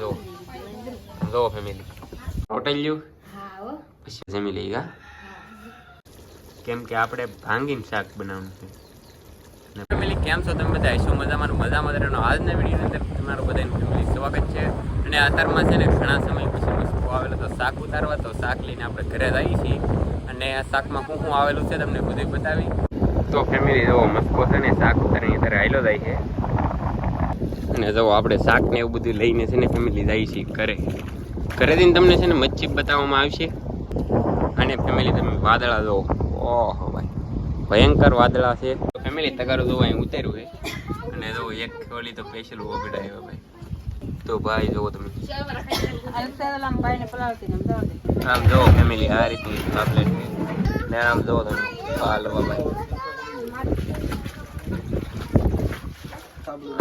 જો. જો family. Hotel લ્યું? હા હો પછી જમી લઈ ગા કેમ કે આપણે ભાંગીને શાક બનાવવાનું છે. ફેમિલી કેમ છો તમે બધા? શું મજામાં મજામાં રહેવાનો? આજના વિડીયોની અંદર તમારું બધાનું ફેમિલી સ્વાગત છે. અને અત્યારમાં છે ને ઘણા સમય પછી વસ્તુ આવેલો તો શાક ઉતારવા તો શાક લઈને આપણે ઘરે જ આવીએ છીએ. અને આ શાકમાં શું શું આવેલું છે તમને બધું બતાવી. તો ફેમિલી જો મસ્કો છે ને શાક ઉતારીને અત્યારે આવેલો જાય છે. અને જો આપણે શાક ને એવું બધું લઈને છે ને ફેમિલી જાય છે ઘરે. ઘરે જઈને તમને છે ને મચ્છી બતાવવામાં આવશે. અને ફેમિલી તમે વાદળા જો ઓહો ભાઈ, ભયંકર વાદળા છે. ફેમિલી તગારું જોવા અહીં ઉતર્યું અને જો એક ખોલી તો સ્પેશિયલ ઓગડાયો ભાઈ. તો ભાઈ જોવો તમે. આમ જોવો ફેમિલી આ રીતની પાપલેટ છે ને આમ જોવો તમે. હાલવા ભાઈ.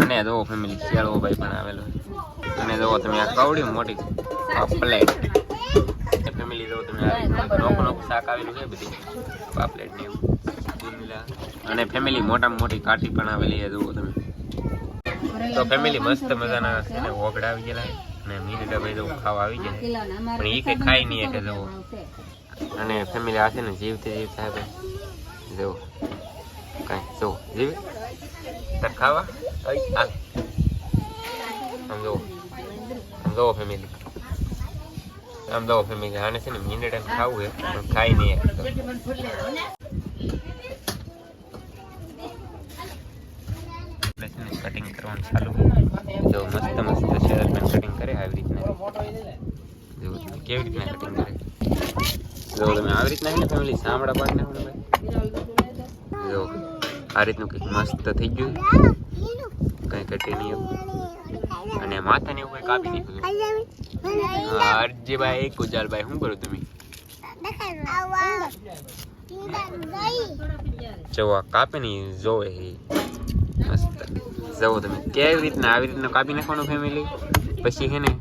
અને જોવો ફેમિલી શિયાળો ભાઈ પણ આવેલો અને જોવો તમે આ કવડી મોટી પાપલેટ ફેમિલી જો તમે નોક નોક શાક આવેલું છે બધી. પાપલેટ ને અને ફેમિલી મોટામાં મોટી કાઠી પણ આવેલી છે, જુઓ તમે. તો ફેમિલી મસ્ત મજાના છે ને ઓગડા આવી ગયેલા અને મીરડા ભાઈ જો ખાવા આવી ગયા. પણ એ કે ખાઈ નહીં કે જુઓ. અને ફેમિલી આ ને જીવથી જીવ ભાઈ જુઓ. કાંઈ, જુઓ. જીવે? તાર ખાવા? અઈ, આ આમ જુઓ આમ જુઓ ફેમિલી આમ દો ફેમિલી આને છે ને એમ ખાવું છે પણ ખાઈ નહીં કટિંગ કરવાનું ચાલુ જો મસ્ત મસ્ત સેલમેન કટિંગ કરે આવી રીતના. જો કેવી રીતના કટિંગ કરે? જો તમે આવી રીતના ને ફેમિલી સાંભળા પાડી નાખો જો આ રીતનું કંઈક મસ્ત થઈ ગયું. કંઈ કટી નહીં એવું અને માથાને એવું કંઈ કાપી હા, અરજીભાઈ ગુજાલભાઈ શું કરો તમે? જો, આ નહીં, જોવે મસ્ત. જવો તમે, કેવી રીતના આવી રીતના કાપી નાખવાનું ફેમિલી પછી છે ને,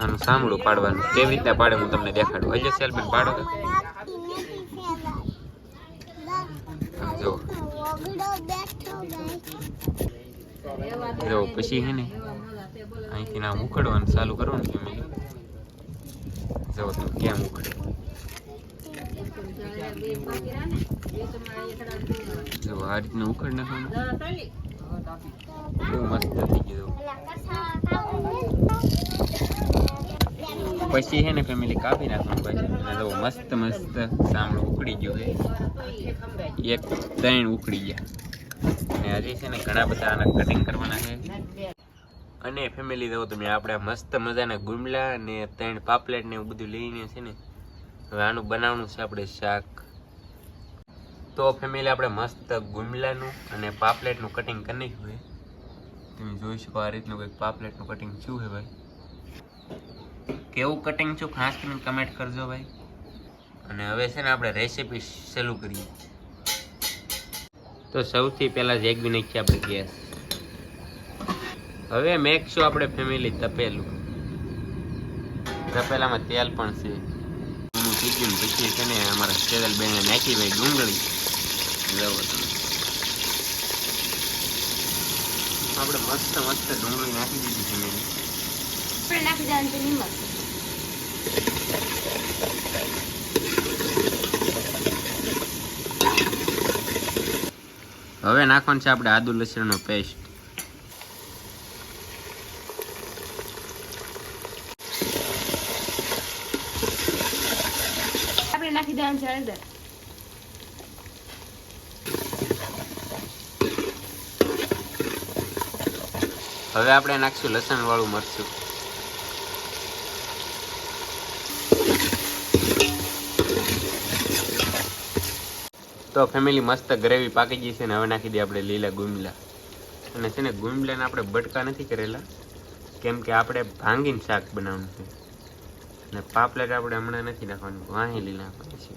આનું સાંભળું પાડવાનું. કેવી રીતના પાડે હું તમને દેખાડું. અજય સેલમેન પાડો તો. જો. જો, પછી છે ને, અહીંથી ના ઉખડવાનું, ચાલુ કરવાનું ફેમિલી જો, તો કેમ ઉખડે? જો, આ રીતનું ઉખડ નાખવાનું. બહુ મસ્ત થઈ ગયું પછી છે ને ફેમિલી કાપી નાખવાનું પછી. જો, મસ્ત મસ્ત સાંભળું ઉકળી ગયું એક, ત્રણ ઉકળી ગયા. અને હજી છે ને ઘણા બધા આના કટિંગ કરવાના છે. અને ફેમિલી જો તમે આપણે મસ્ત મજાના ગુમલા અને ત્રણ પાપલેટ ને એવું બધું લઈને છે ને, હવે આનું બનાવવાનું છે આપણે શાક. તો ફેમિલી આપણે મસ્ત ગુમલાનું અને પાપલેટનું કટિંગ કરી નાખ્યું હોય તમે જોઈ શકો આ રીતનું કંઈક પાપલેટનું કટિંગ શું છે ભાઈ. કેવું કટિંગ છું ખાસ કરીને કમેન્ટ કરજો ભાઈ. અને હવે છે ને આપણે રેસીપી શરૂ કરીએ. તો સૌથી પહેલાં બી નાખીએ આપણે ગેસ. હવે મેકશું આપણે ફેમિલી તપેલું. તપેલામાં તેલ પણ છે. ને પછી છે ને અમારા સેદલ બેને નાખી ભાઈ ડુંગળી. આપણે મસ્ત મસ્ત ડુંગળી નાખી દીધી ફેમિલી નાખી દેવાનું છે નિમક હવે નાખવાનું છે આપણે આદુ લસણનો પેસ્ટ આપણે નાખી દેવાનું છે હળદર. હવે આપણે નાખશું લસણ વાળું મરચું. તો ફેમિલી મસ્ત ગ્રેવી પાકી ગઈ છે ને હવે નાખી દઈએ આપણે લીલા ગુમલા. અને છે ને ગુમલાને આપણે બટકા નથી કરેલા. કેમ કે આપણે ભાંગીને શાક બનાવવાનું છે. અને પાપલેટ આપણે હમણાં નથી નાખવાનું, વાહી લીલા નાખવાનું છે.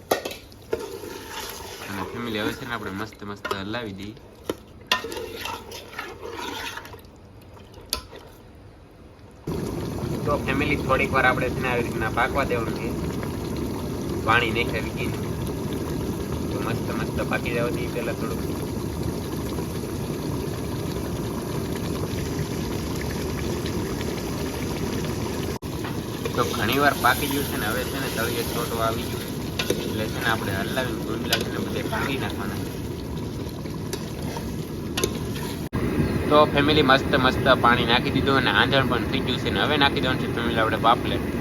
અને ફેમિલી હવે છે ને આપણે મસ્ત મસ્ત હલાવી દઈએ. તો ફેમિલી થોડીક વાર આપણે છે ને આવી રીતના પાકવા દેવાનું છે. પાણી નહીં ખરીદીને તો મસ્ત પાકી જવા દઈએ પહેલા થોડુંક. તો પાકી ગયું છે ને હવે છે ને તળિયે છોટો આવી ગયું એટલે છે ને આપણે હલાવીને ગુંદલા છે ને બધે કાઢી નાખવાના તો ફેમિલી મસ્ત મસ્ત પાણી નાખી દીધું અને આંધણ પણ થઈ ગયું છે ને હવે નાખી દેવાનું છે ફેમિલી આપણે પાપલેટ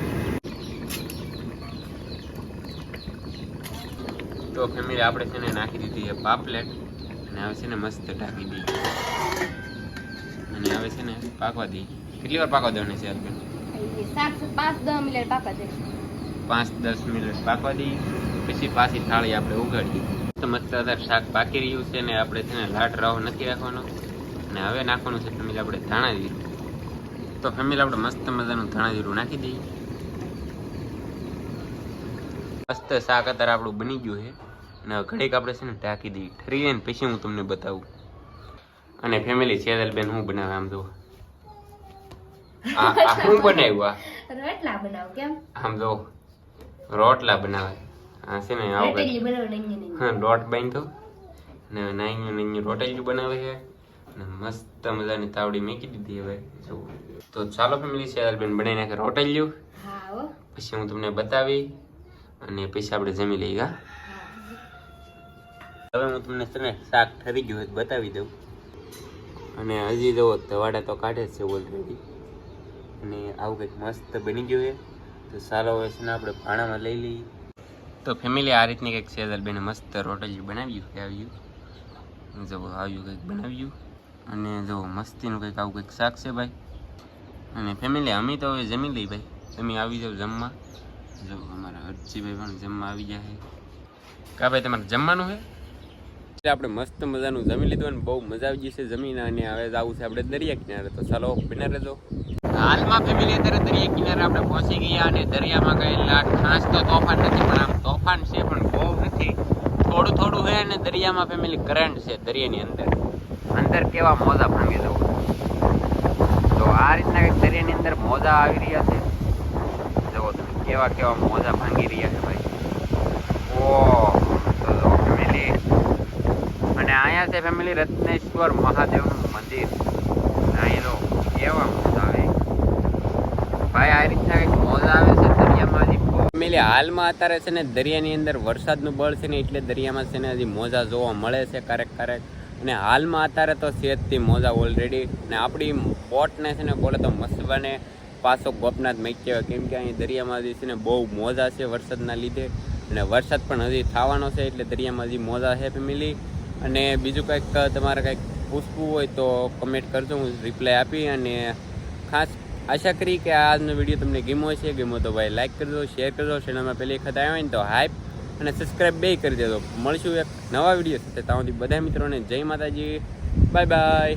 તો ફેમિલી, આપણે છે ને નાખી દીધી છે પાપલેટ અને આવે છે ને મસ્ત ઢાંકી દીધી અને આવે છે ને પાકવા દઈએ. કેટલી વાર પાકવા દેવાની છે પાંચ દસ મિનિટ પાકવા દઈએ. પછી પાછી થાળી આપણે ઉગાડીએ. તો મસ્ત અત્યારે શાક પાકી રહ્યું છે ને આપણે છે ને લાટ રાવ નથી રાખવાનો. અને હવે નાખવાનું છે ફેમિલી, આપણે ધાણા જીરું તો ફેમિલી, આપણે મસ્ત મજાનું ધાણા જીરું નાખી દઈએ. મસ્ત શાક અત્યારે આપણું બની ગયું છે. અને ઘડીક આપણે છે ને ઢાંકી દઈએ ઠરી જાય ને પછી હું તમને બતાવું. અને ફેમિલી બેન હું બનાવે આમ જો આ શું બનાવ્યું આ? રોટલા બનાવ કેમ? આમ જો રોટલા બનાવે. આ છે ને આવું હા લોટ બાંધ્યો ને નાઈ નાઈ રોટેલું બનાવે છે. ને મસ્ત મજાની તાવડી મેકી દીધી હવે જો તો ચાલો ફેમિલી બેન બનાવી નાખે રોટેલું હા. પછી હું તમને બતાવી અને પછી આપણે જમી લઈએ હા? હવે હું તમને છે શાક ઠરી ગયું હોય બતાવી દઉં. અને હજી જુઓ, ધવાડા તો કાઢે જ છે ઓલરેડી અને આવું કંઈક મસ્ત બની ગયું છે. તો સારો હોય છે ને આપણે ભાણામાં લઈ લઈએ. તો ફેમિલી આ રીતની કંઈક સેજલબેને મસ્ત રોટલી બનાવ્યું કે આવ્યું. જો આવ્યું કંઈક બનાવ્યું. અને જો મસ્તીનું કંઈક આવું કંઈક શાક છે ભાઈ. અને ફેમિલી અમે તો હવે જમી લઈ ભાઈ. તમે આવી જાઓ જમવા. જો અમારા હરજીભાઈ પણ જમવા આવી જાય કા ભાઈ, તમારે જમવાનું છે? આપણે મસ્ત મજાનું જમી લીધું અને બહુ મજા આવી ગઈ છે જમીન અને હવે જવું છે આપણે દરિયા કિનારે. તો ચાલો બિના રહેજો. હાલમાં ફેમિલી અત્યારે દરિયા કિનારે આપણે પહોંચી ગયા અને દરિયામાં ગયેલા ખાસ તો તોફાન નથી, પણ આમ તોફાન છે, પણ બહુ નથી. થોડું થોડું છે અને દરિયામાં ફેમિલી કરંટ છે, દરિયાની અંદર. અંદર કેવા મોજા ભાંગી જવું તો આ રીતના કંઈક દરિયાની અંદર મોજા આવી રહ્યા છે. જુઓ તમે, કેવા કેવા મોજા ભાંગી રહ્યા છે ભાઈ. ઓ ફેમિલી અને અહીંયા છે ફેમિલી રત્નેશ્વર મહાદેવનું મંદિર. નાયરો કેવા મજા આવે. ભાઈ, આ રીતના કંઈક મોજા આવે છે દરિયામાં ફેમિલી હાલમાં અત્યારે છે ને દરિયાની અંદર વરસાદનું બળ છે ને એટલે દરિયામાં છે ને હજી મોજા જોવા મળે છે ક્યારેક ક્યારેક. અને હાલમાં અત્યારે તો સેજથી મોજા ઓલરેડી ને આપણી બોટને છે ને બોલે તો મસબાને પાછો ગોપનાથ મેક્યા કેમ કે અહીં દરિયામાં હજી છે ને બહુ મોજા છે વરસાદના લીધે. અને વરસાદ પણ હજી થવાનો છે એટલે દરિયામાં હજી મોજા છે ફેમિલી અને બીજું કંઈક તમારે કંઈક પૂછવું હોય તો કમેન્ટ કરજો, હું રિપ્લાય આપી અને ખાસ આશા કરી કે આજનો વીડિયો તમને ગેમો છે ગેમો તો ભાઈ લાઇક કરજો શેર કરજો ચેનલમાં પહેલી વખત આવ્યા હોય ને તો હાઈપ અને સબસ્ક્રાઈબ બે કરી દેજો. મળશું એક નવા વીડિયો સાથે. ત્યાં બધા મિત્રોને જય માતાજી. Bye bye